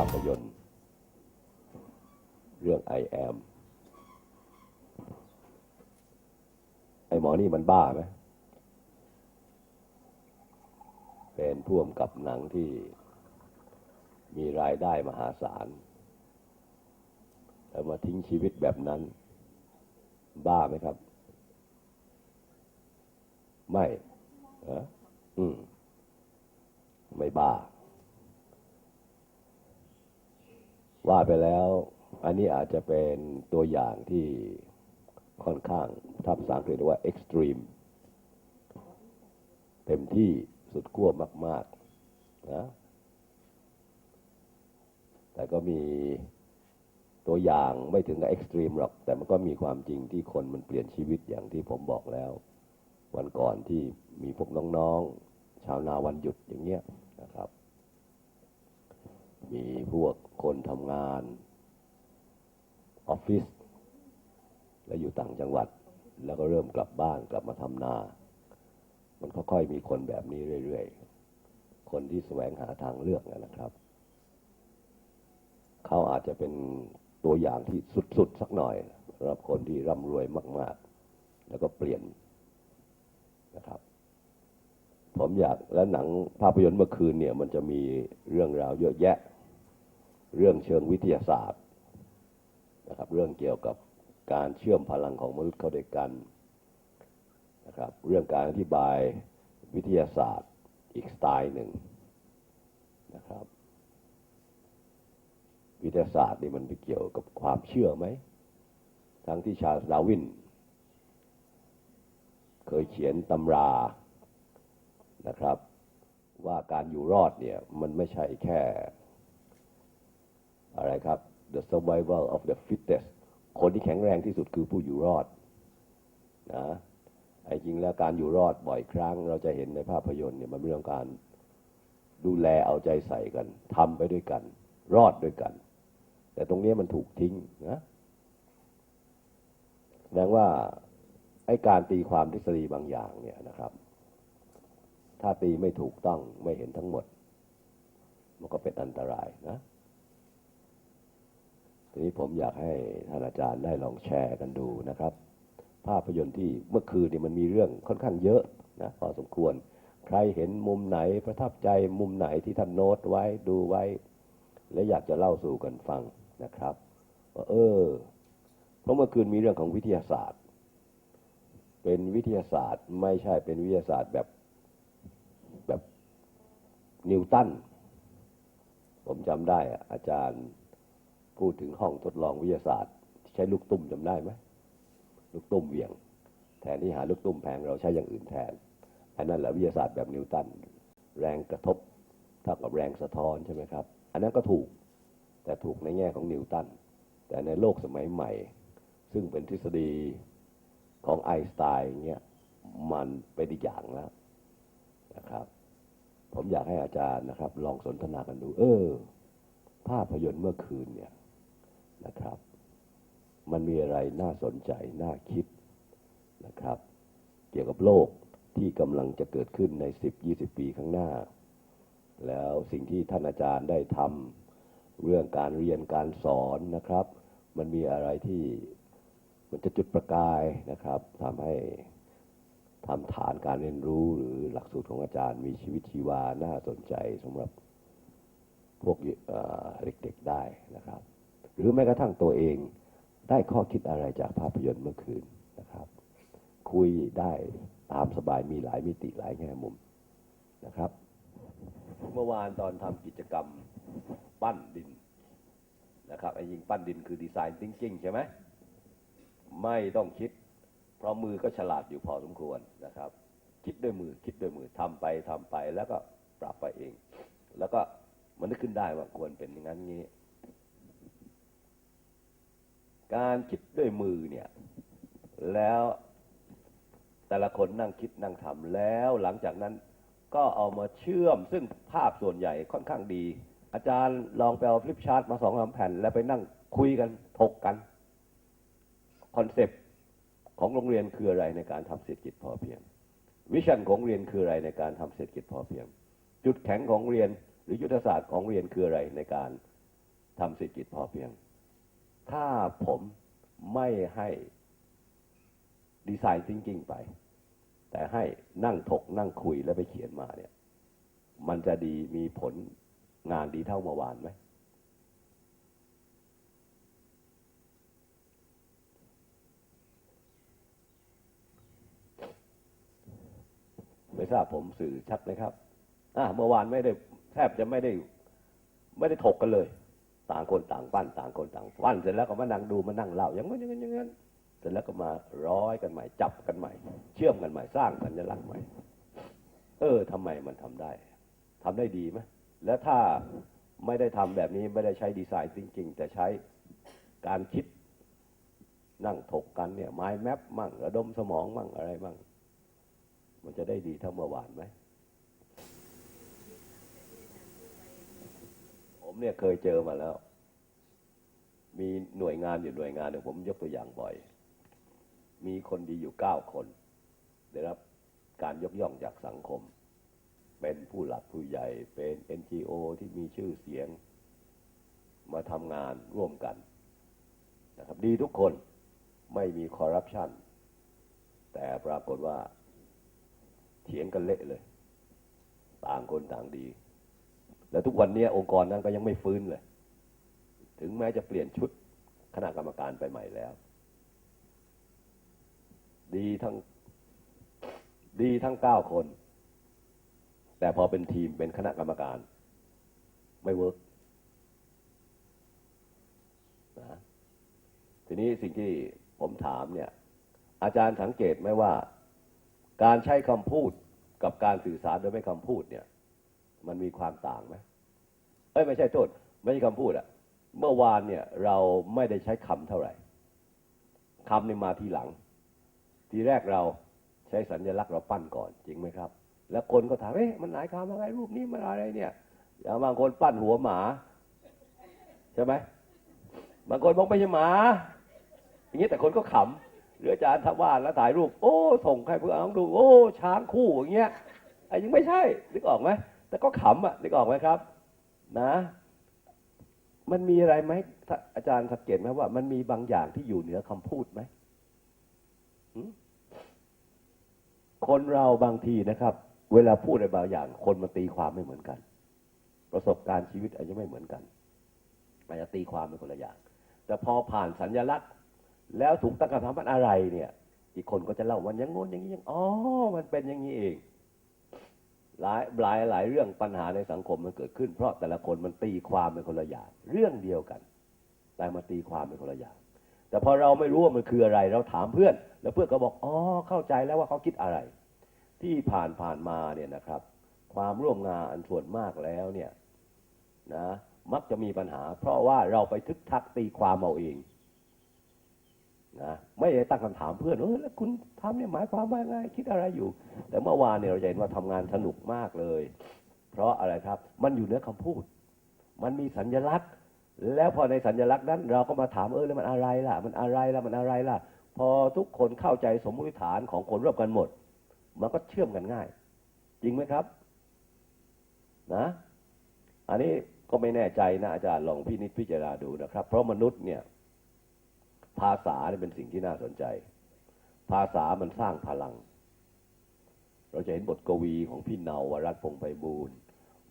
าพยนตร์เรื่อง I am ไอหมอนี่มันบ้าไหมเป็นพ่วมกับหนังที่มีรายได้มหาศาลแล้วมาทิ้งชีวิตแบบนั้น บ้าไหมครับ ไม่ฮะอืม ไม่บ้า ว่าไปแล้ว อันนี้อาจจะเป็นตัวอย่างที่ค่อนข้างทับภาษาอังกฤษเรียกว่า extreme เต็มที่สุดขั้วมากๆนะแต่ก็มีตัวอย่างไม่ถึงกับ extreme หรอก แต่มันก็มีความจริงที่คนมันเปลี่ยนชีวิตอย่างที่ผมบอกแล้ว วันก่อนที่มีพวกน้องๆ ชาวนาวันหยุดอย่างเงี้ยนะครับ มีพวก คนทำงานออฟฟิศแล้วอยู่ต่างจังหวัด แล้วก็เริ่มกลับบ้านกลับมาทำนา มันค่อยๆมีคนแบบนี้เรื่อยๆ คนที่แสวงหาทางเลือกนะครับ เขาอาจจะเป็นตัวอย่างที่สุดๆ สักหน่อยสำหรับคนที่ร่ำรวยมาก ๆ แล้วก็เปลี่ยนนะครับ ผมอยากและหนังภาพยนตร์เมื่อคืนเนี่ย มันจะมีเรื่องราวเยอะแยะ เรื่องเชิงวิทยาศาสตร์นะครับเรื่องเกี่ยวกับการเชื่อมพลังของมนุษย์เข้าด้วยกันนะครับเรื่องการอธิบายวิทยาศาสตร์อีกสไตล์หนึ่งนะครับวิทยาศาสตร์นี่มันไปเกี่ยวกับความเชื่อไหม ทั้งที่ชาลส์ดาวิน เคยเขียนตำรานะครับ ว่าการอยู่รอดเนี่ยมันไม่ใช่แค่ อะไรครับ the survival of the fittest คนที่แข็งแรงที่สุดคือผู้อยู่รอดนะไอ้จริงแล้วการอยู่รอดบ่อยครั้ง เราจะเห็นในภาพยนตร์เนี่ยมันเป็นเรื่องการดูแลเอาใจใส่กันทำไปด้วยกัน รอดด้วยกัน แต่ตรงนี้มันถูกทิ้งนะแสดงว่าไอ้การตีความทฤษฎีบางอย่างเนี่ยนะครับ ถ้าตีไม่ถูกต้องไม่เห็นทั้งหมด มันก็เป็นอันตรายนะ ทีนี้ผมอยากให้ท่านอาจารย์ได้ลองแชร์กันดูนะครับ ภาพยนตร์ที่เมื่อคืนนี่มันมีเรื่องค่อนข้างเยอะนะพอสมควร ใครเห็นมุมไหนประทับใจมุมไหนที่ท่านโน้ตไว้ดูไว้ และอยากจะเล่าสู่กันฟังนะครับว่าเออเพราะเมื่อคืนมีเรื่องของวิทยาศาสตร์ เป็นวิทยาศาสตร์ไม่ใช่เป็นวิทยาศาสตร์แบบแบบนิวตันผมจำได้อาจารย์ พูดถึงห้องทดลองวิทยาศาสตร์ที่ใช้ลูกตุ้มจำได้ไหมลูกตุ้มเวียง แทนที่หาลูกตุ้มแพงเราใช้อย่างอื่นแทนอันนั้นแหละวิทยาศาสตร์แบบนิวตันแรงกระทบเท่ากับแรงสะท้อนใช่ไหมครับ อันนั้นก็ถูกแต่ถูกในแง่ของนิวตันแต่ในโลกสมัยใหม่ ซึ่งเป็นทฤษฎีของไอน์สไตน์เงี้ยมันเป็นอีกอย่างแล้วนะครับ ผมอยากให้อาจารย์นะครับ ลองสนทนากันดู เออ ภาพยนตร์เมื่อคืนเนี่ย นะครับ มันมีอะไรน่าสนใจ น่าคิดนะครับ เกี่ยวกับโลกที่กำลังจะเกิดขึ้นใน 10-20 ปีข้างหน้า แล้วสิ่งที่ท่านอาจารย์ได้ทำเรื่องการเรียนการสอนนะครับ มันมีอะไรที่มันจะจุดประกายนะครับทำให้ทำฐานการเรียนรู้หรือหลักสูตรของอาจารย์มีชีวิตชีวาน่าสนใจสำหรับพวกเอ่อเด็กๆได้นะครับ หรือแม้กระทั่งตัวเองได้ข้อคิดอะไรจากภาพยนตร์เมื่อคืนนะครับ คุยได้ตามสบายมีหลายมิติหลายแง่มุมนะครับ เมื่อวานตอนทำกิจกรรมปั้นดินนะครับไอ้ยิงปั้นดินคือดีไซน์ทิงกิ้งใช่ไหมไม่ต้องคิด เพราะมือก็ฉลาดอยู่พอสมควรนะครับ คิดด้วยมือคิดด้วยมือทำไปทำไปแล้วก็ปรับไปเอง แล้วก็มันนึกขึ้นได้ว่าควรเป็นอย่างนั้นงี้ การคิดด้วยมือเนี่ย แล้วแต่ละคนนั่งคิดนั่งทำแล้วหลังจากนั้นก็เอามาเชื่อมซึ่งภาพส่วนใหญ่ค่อนข้างดี อาจารย์ลองไปเอาฟลิปชาร์ตมาสองสามแผ่น แล้วไปนั่งคุยกันถกกันคอนเซปต์ของโรงเรียนคืออะไรในการทำเศรษฐกิจพอเพียง วิชั่นของเรียนคืออะไรในการทำเศรษฐกิจพอเพียง จุดแข็งของเรียนหรือยุทธศาสตร์ของเรียนคืออะไรในการทำเศรษฐกิจพอเพียง ถ้าผมไม่ให้ดีไซน์ thinking ไป แต่ให้นั่งถกนั่งคุยแล้วไปเขียนมาเนี่ย มันจะดีมีผลงานดีเท่าเมื่อวานไหม ไม่ทราบผมสื่อชัดไหมครับ อะเมื่อวานไม่ได้แทบจะไม่ได้ ไม่ได้ถกกันเลย ต่างคนต่างปั้นต่างคนต่างปั้นเสร็จแล้วก็มานั่งดูมานั่งเล่าอย่างนั้นอย่างนั้นอย่างนั้นเสร็จแล้วก็มาร้อยกันใหม่จับกันใหม่ เชื่อมกันใหม่สร้างสัญลักษณ์ใหม่ เออทำไมมันทำได้ทำได้ดีไหมแล้วถ้าไม่ได้ทำแบบนี้ไม่ได้ใช้ดีไซน์จริงๆแต่ใช้การคิดนั่งถกกันเนี่ยไม้แมปมั่งระดมสมองมั่งอะไรมั่ง มันจะได้ดีเท่าเมื่อวานไหม ผม เนี่ยเคยเจอมาแล้ว มีหน่วยงานอยู่หน่วยงานหนึ่งผมยกตัวอย่างบ่อย มีคนดีอยู่เก้าคน ได้รับการยกย่องจากสังคม เป็นผู้หลักผู้ใหญ่เป็น NGO ที่มีชื่อเสียง มาทำงานร่วมกันนะครับดีทุกคนไม่มีคอร์รัปชันแต่ปรากฏว่าเถียงกันเละเลย ต่างคนต่างดี แล้วทุกวันนี้องค์กรนั้นก็ยังไม่ฟื้นเลย ถึงแม้จะเปลี่ยนชุดคณะกรรมการไปใหม่แล้ว ดีทั้งดีทั้งเก้าคน แต่พอเป็นทีมเป็นคณะกรรมการ ไม่เวิร์กนะทีนี้สิ่งที่ผมถามเนี่ย อาจารย์สังเกตไหมว่า การใช้คำพูดกับการสื่อสารโดยไม่คำพูดเนี่ย มันมีความต่างไหมเอ้ยไม่ใช่โทษ ไม่ใช่คำพูดอะเมื่อวานเนี่ยเราไม่ได้ใช้คำเท่าไหร่คำนี่มาทีหลัง ทีแรกเราใช้สัญลักษณ์เราปั้นก่อน จริงไหมครับ แล้วคนก็ถามเอ๊ะมันหมายความาไงรูปนี้มันอะไรเนี่ยอย่างบางคนปั้นหัวหมา ใช่ไหมบางคนบอกไม่ใช่หมา อย่างนี้แต่คนก็ขำหรืออาจารย์ทว่าแล้วถ่ายรูป โอ้ส่งใครเพื่อนดู โอ้ช้างคู่อย่างเงี้ยไอ้ยังไม่ใช่นึกออกไหม แต่ก็ขำอะนึกออกไหมครับ นะ มันมีอะไรไหมอาจารย์สังเกตไหมว่า มันมีบางอย่างที่อยู่เหนือคำพูดไหมคนเราบางทีนะครับ เวลาพูดอะไรบางอย่าง คนมันตีความไม่เหมือนกัน ประสบการณ์ชีวิตอาจจะไม่เหมือนกันอาจจะตีความเป็นคนละอย่าง แต่พอผ่านสัญลักษณ์ แล้วถูกตั้งคำถามมันอะไรเนี่ย อีกคนก็จะเล่ามันยังงนอย่างนี้อย่างอ๋อมันเป็นอย่างนี้เอง หลายหลายหลายเรื่องปัญหาในสังคมมันเกิดขึ้น เพราะแต่ละคนมันตีความเป็นคนละอย่างเรื่องเดียวกัน แต่มาตีความเป็นคนละอย่างแต่พอเราไม่รู้ว่ามันคืออะไร เราถามเพื่อน แล้วเพื่อนก็บอกอ๋อเข้าใจแล้วว่าเขาคิดอะไร ที่ผ่านผ่านมาเนี่ยนะครับ ความร่วมงานอันส่วนมากแล้วเนี่ยนะมักจะมีปัญหา เพราะว่าเราไปทึกทักตีความเอาเอง นะไม่ได้ตั้งคำถามเพื่อนเออแล้วคุณทำเนี่ยหมายความว่าไงคิดอะไรอยู่ แต่เมื่อวานเนี่ยเราเห็นว่าทำงานสนุกมากเลย เพราะอะไรครับ มันอยู่เหนือคำพูด มันมีสัญลักษณ์ แล้วพอในสัญลักษณ์นั้น เราก็มาถามเออแล้วมันอะไรล่ะ มันอะไรล่ะมันอะไรล่ะ พอทุกคนเข้าใจสมมติฐานของคนร่วมกันหมด มันก็เชื่อมกันง่าย จริงไหมครับ นะ อันนี้ก็ไม่แน่ใจนะอาจารย์ลองพินิจพิจารณาดูนะครับ เพราะมนุษย์เนี่ย ภาษาเนี่เป็นสิ่งที่น่าสนใจ ภาษามันสร้างพลัง เราจะเห็นบทกวีของพี่เนาวรัตนพงไพบูลย์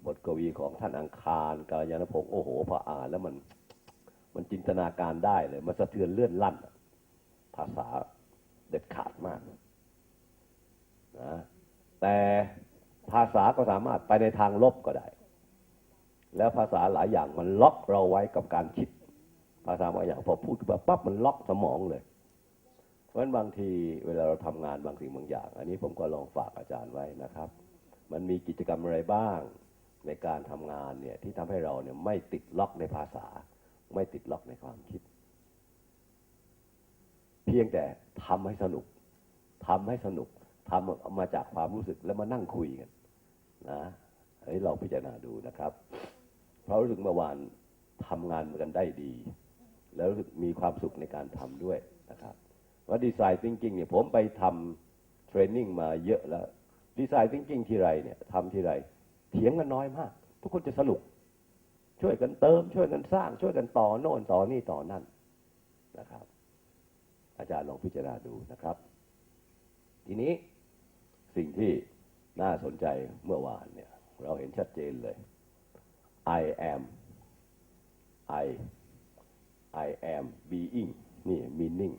บทกวีของท่านอังคารกาญจนพงศ์โอ้โหพออ่านแล้วมันมันจินตนาการได้เลย มันสะเทือนเลื่อนลั่น ภาษาเด็ดขาดมากนะแต่ภาษาก็สามารถไปในทางลบก็ได้ แล้วภาษาหลายอย่างมันล็อกเราไว้กับการคิด ภาษาบางอย่างพอพูดแบบปั๊บมันล็อกสมองเลย เพราะฉะนั้นบางทีเวลาเราทำงานบางสิ่งบางอย่าง อันนี้ผมก็ลองฝากอาจารย์ไว้นะครับ มันมีกิจกรรมอะไรบ้างในการทำงานเนี่ยที่ทำให้เราเนี่ยไม่ติดล็อกในภาษา ไม่ติดล็อกในความคิด เพียงแต่ทำให้สนุกทำให้สนุกทำมาจากความรู้สึกแล้วมานั่งคุยกันนะให้เราพิจารณาดูนะครับ เพราะรู้สึกเมื่อวานทำงานกันได้ดี แล้วมีความสุขในการทำด้วยนะครับว่าดีไซน์ thinking เนี่ยผมไปทำเทรนนิ่งมาเยอะแล้วดีไซน์ thinking ที่ไรเนี่ยทำที่ไรเถียงกันน้อยมาก ทุกคนจะสนุก ช่วยกันเติม ช่วยกันสร้าง ช่วยกันต่อโน่นต่อนี่ต่อนั่นนะครับ อาจารย์ลองพิจารณาดูนะครับ ทีนี้สิ่งที่น่าสนใจเมื่อวานเนี่ย เราเห็นชัดเจนเลย I am I I am being นี่ meaning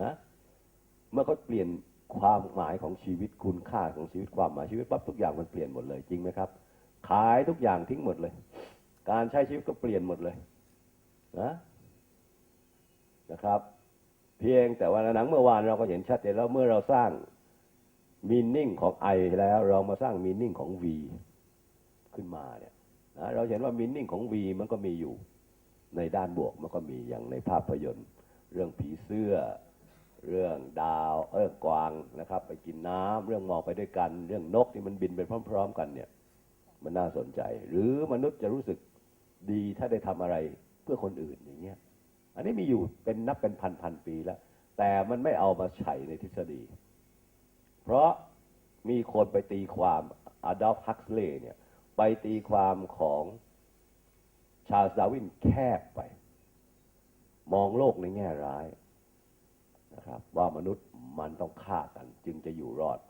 นะเมื่อเขาเปลี่ยนความหมายของชีวิตคุณค่าของชีวิตความหมายชีวิตปั๊บทุกอย่างมันเปลี่ยนหมดเลยจริงไหมครับ ขายทุกอย่างทิ้งหมดเลย การใช้ชีวิตก็เปลี่ยนหมดเลยนะนะครับ เพียงแต่ว่าในหนังเมื่อวานเราก็เห็นชัดเจนแล้วเมื่อเราสร้างมีนิ่งของ I แล้วเรามาสร้างมีนิ่งของ V ขึ้นมาเนี่ยนะเราเห็นว่ามีนิ่งของ V มันก็มีอยู่ ในด้านบวกมันก็มีอย่างในภาพยนตร์ เรื่องผีเสื้อ เรื่องดาวเออกวางนะครับ ไปกินน้ำเรื่องมองไปด้วยกัน เรื่องนกที่มันบินไปพร้อม ๆ กันเนี่ย มันน่าสนใจ หรือมนุษย์จะรู้สึกดีถ้าได้ทำอะไรเพื่อคนอื่นอย่างเงี้ยอันนี้มีอยู่เป็นนับเป็นพันพันปีแล้ว แต่มันไม่เอามาใช้ในทฤษฎี เพราะมีคนไปตีความอดอล์ฟฮักเลย์เนี่ย ไปตีความของ ชาลส์ดาวินแคบไป มองโลกในแง่ร้ายนะครับ ว่ามนุษย์มันต้องฆ่ากัน จึงจะอยู่รอด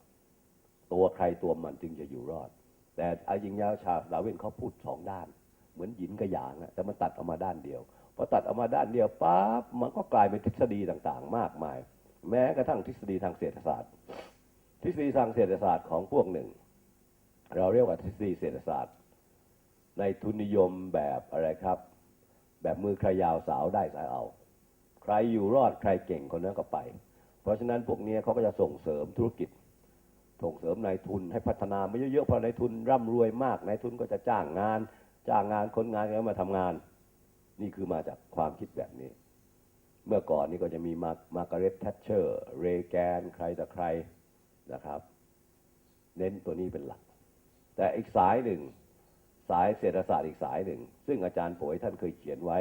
ตัวใครตัวมันจึงจะอยู่รอด แต่อายิงยาชาลส์ดาวินเขาพูดสองด้าน เหมือนหยินกับหยางอะแต่มันตัดออกมาด้านเดียวพอตัดออกมาด้านเดียวปั๊บมันก็กลายเป็นทฤษฎีต่าง ๆ มากมาย แม้กระทั่งทฤษฎีทางเศรษฐศาสตร์ ทฤษฎีทางเศรษฐศาสตร์ของพวกหนึ่ง เราเรียกว่าทฤษฎีเศรษฐศาสตร์ ในทุนนิยมแบบอะไรครับ แบบมือใครยาวสาวได้สายเอา ใครอยู่รอดใครเก่งคนนั้นก็ไป เพราะฉะนั้นพวกนี้เขาก็จะส่งเสริมธุรกิจ ส่งเสริมนายทุนให้พัฒนามาเยอะๆพอนายทุนร่ำรวยมากนายทุนก็จะจ้างงาน จ้างงานคนงานก็มาทำงาน นี่คือมาจากความคิดแบบนี้ เมื่อก่อนนี่ก็จะมีมามาร์กาเร็ตแทชเชอร์เรแกนใครต่ใครนะครับ เน้นตัวนี้เป็นหลัก แต่อีกสายหนึ่ง สายเศรษฐศาสตร์อีกสายหนึ่ง ซึ่งอาจารย์โผยท่านเคยเขียนไว้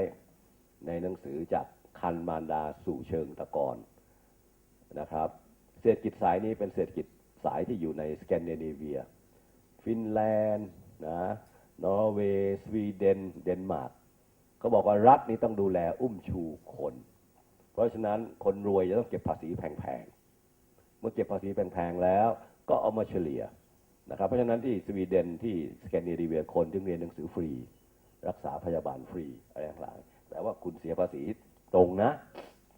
ในหนังสือจากคันมารดาสู่เชิงตะกอนนะครับ เศรษฐกิจสายนี้เป็นเศรษฐกิจสายที่อยู่ในสแกนดิเนเวีย ฟินแลนด์นะนอร์เวย์สวีเดนเดนมาร์กเขาบอกว่ารัฐนี้ต้องดูแลอุ้มชูคน เพราะฉะนั้นคนรวยจะต้องเก็บภาษีแพงๆ เมื่อเก็บภาษีแพงๆแล้วก็เอามาเฉลี่ย นะครับเพราะฉะนั้นที่สวีเดนที่สแกนดิเนเวียคนจึงเรียนหนังสือฟรี รักษาพยาบาลฟรีอะไรต่างๆแต่ว่าคุณเสียภาษีตรงนะ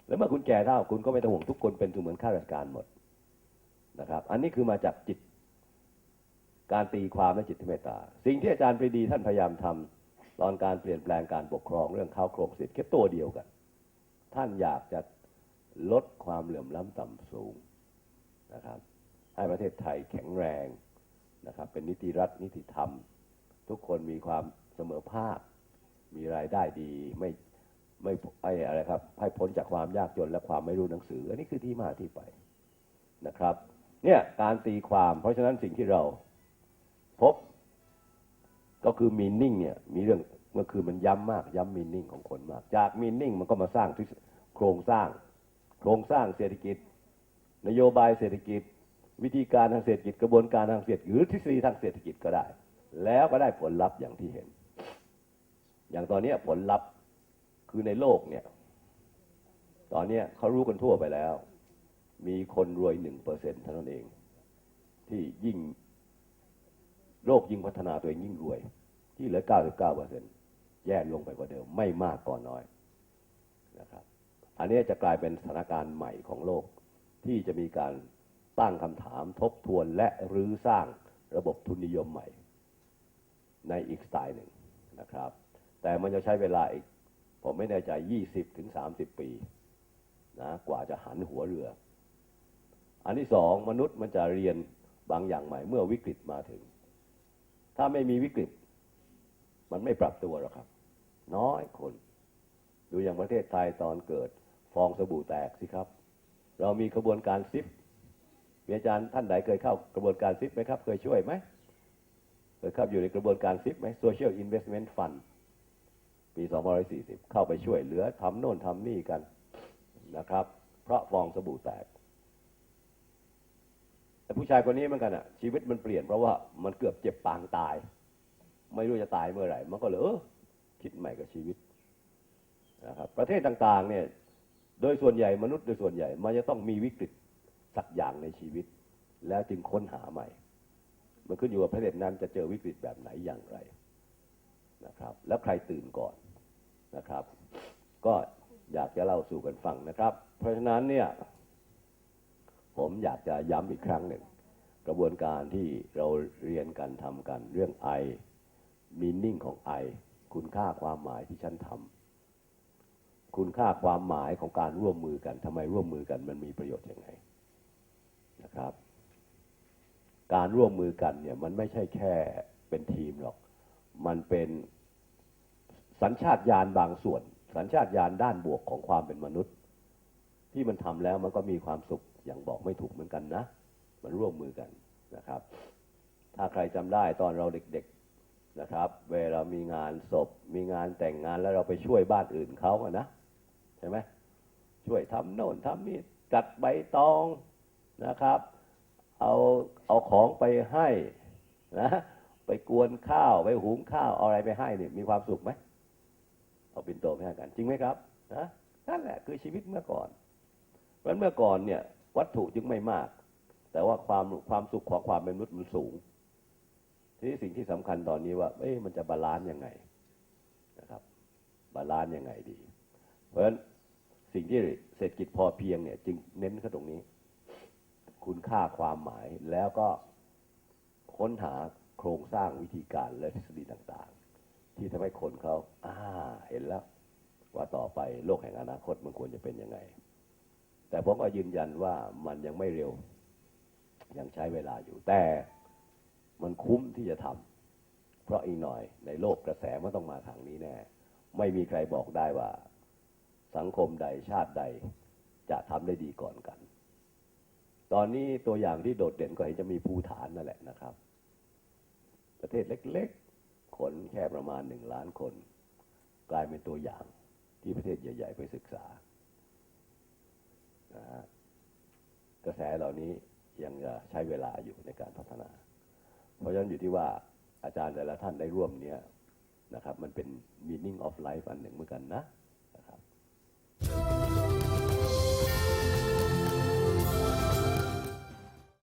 แล้วเมื่อคุณแก่เท่าคุณก็ไม่ต้องห่วงทุกคนเป็นเหมือนข้าราชการหมดนะครับ อันนี้คือมาจากจิตการตีความและจิตเมตตา สิ่งที่อาจารย์ปรีดีท่านพยายามทำตอนการเปลี่ยนแปลงการปกครองเรื่องข้าวโครงสิทธิ์แค่ตัวเดียวกัน ท่านอยากจะลดความเหลื่อมล้ำต่ำสูงนะครับ ให้ประเทศไทยแข็งแรง นะครับเป็นนิติรัฐนิติธรรม ทุกคนมีความเสมอภาค มีรายได้ดีไม่ไม่ไอ้อะไรครับให้พ้นจากความยากจนและความไม่รู้หนังสือ อันนี้คือที่มาที่ไปนะครับ เนี่ยการตีความเพราะฉะนั้นสิ่งที่เราพบก็คือมีนิ่งเนี่ยมีเรื่องเมื่อคืนมันย้ำมากย้ำมีนิ่งของคนมาก จากมีนิ่งมันก็มาสร้างโครงสร้าง โครงสร้างเศรษฐกิจ นโยบายเศรษฐกิจ วิธีการทางเศรษฐกิจกระบวนการทางเศรษฐกิจหรือทฤษฎีทางเศรษฐกิจก็ได้ แล้วก็ได้ผลลัพธ์อย่างที่เห็น อย่างตอนนี้ผลลัพธ์คือในโลกเนี่ย ตอนนี้เขารู้กันทั่วไปแล้ว มีคนรวยหนึ่งเปอร์เซ็นต์เท่านั้นเอง ที่ยิ่งโลกยิ่งพัฒนาตัวเองยิ่งรวย ที่เหลือเก้าสิบเก้าเปอร์เซ็นต์แย่ลงไปกว่าเดิมไม่มากก่อนน้อยนะครับ อันนี้จะกลายเป็นสถานการณ์ใหม่ของโลกที่จะมีการ ตั้งคำถามทบทวนและรื้อสร้างระบบทุนนิยมใหม่ ในอีกสไตล์หนึ่งนะครับ แต่มันจะใช้เวลาอีก ผมไม่แน่ใจ 20ถึง30 ปีนะกว่าจะหันหัวเรือ อันที่สองมนุษย์มันจะเรียนบางอย่างใหม่ เมื่อวิกฤตมาถึง ถ้าไม่มีวิกฤต มันไม่ปรับตัวหรอกครับ น้อยคน ดูอย่างประเทศไทยตอนเกิด ฟองสบู่แตกสิครับ เรามีกระบวนการซิป มีอาจารย์ท่านใดเคยเข้ากระบวนการซิปไหมครับ เคยช่วยไหมเคยเข้าอยู่ในกระบวนการซิปไหม Social Investment Fund ปี2540 เข้าไปช่วยเหลือทำโน่นทำนี่กันนะครับ เพราะฟองสบู่แตก แต่ผู้ชายคนนี้เหมือนกันอะชีวิตมันเปลี่ยนเพราะว่ามันเกือบเจ็บปางตาย ไม่รู้จะตายเมื่อไหร่ มันก็เลยเออคิดใหม่กับชีวิตนะครับ ประเทศต่างๆเนี่ย โดยส่วนใหญ่มนุษย์โดยส่วนใหญ่ มันจะต้องมีวิกฤต สักอย่างในชีวิต แล้วจึงค้นหาใหม่ มันขึ้นอยู่ว่าประเทศนั้นจะเจอวิกฤตแบบไหนอย่างไรนะครับ แล้วใครตื่นก่อนนะครับ ก็อยากจะเล่าสู่กันฟังนะครับ เพราะฉะนั้นเนี่ย ผมอยากจะย้ำอีกครั้งหนึ่ง กระบวนการที่เราเรียนกันทำกันเรื่องไอมีนิ่งของไอคุณค่าความหมายที่ฉันทำคุณค่าความหมายของการร่วมมือกันทำไมร่วมมือกันมันมีประโยชน์ยังไง นะครับ การร่วมมือกันเนี่ยมันไม่ใช่แค่เป็นทีมหรอก มันเป็นสัญชาตญาณบางส่วน สัญชาตญาณด้านบวกของความเป็นมนุษย์ ที่มันทำแล้วมันก็มีความสุขอย่างบอกไม่ถูกเหมือนกันนะ มันร่วมมือกันนะครับ ถ้าใครจำได้ตอนเราเด็กๆนะครับ เวลามีงานศพ มีงานแต่งงานแล้วเราไปช่วยบ้านอื่นเขาอะนะใช่ไหมช่วยทำโน่นทำนี่จัดใบตอง นะครับ เอาเอาของไปให้นะไปกวนข้าวไปหุงข้าวเอาอะไรไปให้เนี่ยมีความสุขไหมเอาปินโตไปให้กันจริงไหมครับนะนั่นแหละคือชีวิตเมื่อก่อนเพราะฉะนั้นเมื่อก่อนเนี่ย วัตถุจึงไม่มาก แต่ว่าความความสุขของความเป็นมนุษย์มันสูง ทีนี้สิ่งที่สำคัญตอนนี้ว่าเอ๊ะมันจะบาลานซ์ยังไงนะครับ บาลานซ์ยังไงดี เพราะฉะนั้นสิ่งที่เศรษฐกิจพอเพียงเนี่ย จึงเน้นเข้าตรงนี้ คุณค่าความหมายแล้วก็ค้นหาโครงสร้างวิธีการและทฤษฎีต่างๆ ที่ทำให้คนเขาอ่าเห็นแล้ว ว่าต่อไปโลกแห่งอนาคตมันควรจะเป็นยังไง แต่ผมก็ยืนยันว่ามันยังไม่เร็ว ยังใช้เวลาอยู่แต่มันคุ้มที่จะทำเพราะอีกหน่อยในโลกกระแสมันต้องมาทางนี้แน่ ไม่มีใครบอกได้ว่า สังคมใดชาติใดจะทำได้ดีก่อนกัน ตอนนี้ตัวอย่างที่โดดเด่นก็เห็นจะมีภูฐานนั่นแหละนะครับ ประเทศเล็กๆ คนแค่ประมาณหนึ่งล้านคน กลายเป็นตัวอย่างที่ประเทศใหญ่ ๆ ไปศึกษานะฮะกระแสเหล่านี้ยังจะใช้เวลาอยู่ในการพัฒนา เพราะฉะนั้นอยู่ที่ว่าอาจารย์แต่ละท่านได้ร่วมเนี้ยนะครับ มันเป็น meaning of life อันหนึ่งเหมือนกันนะ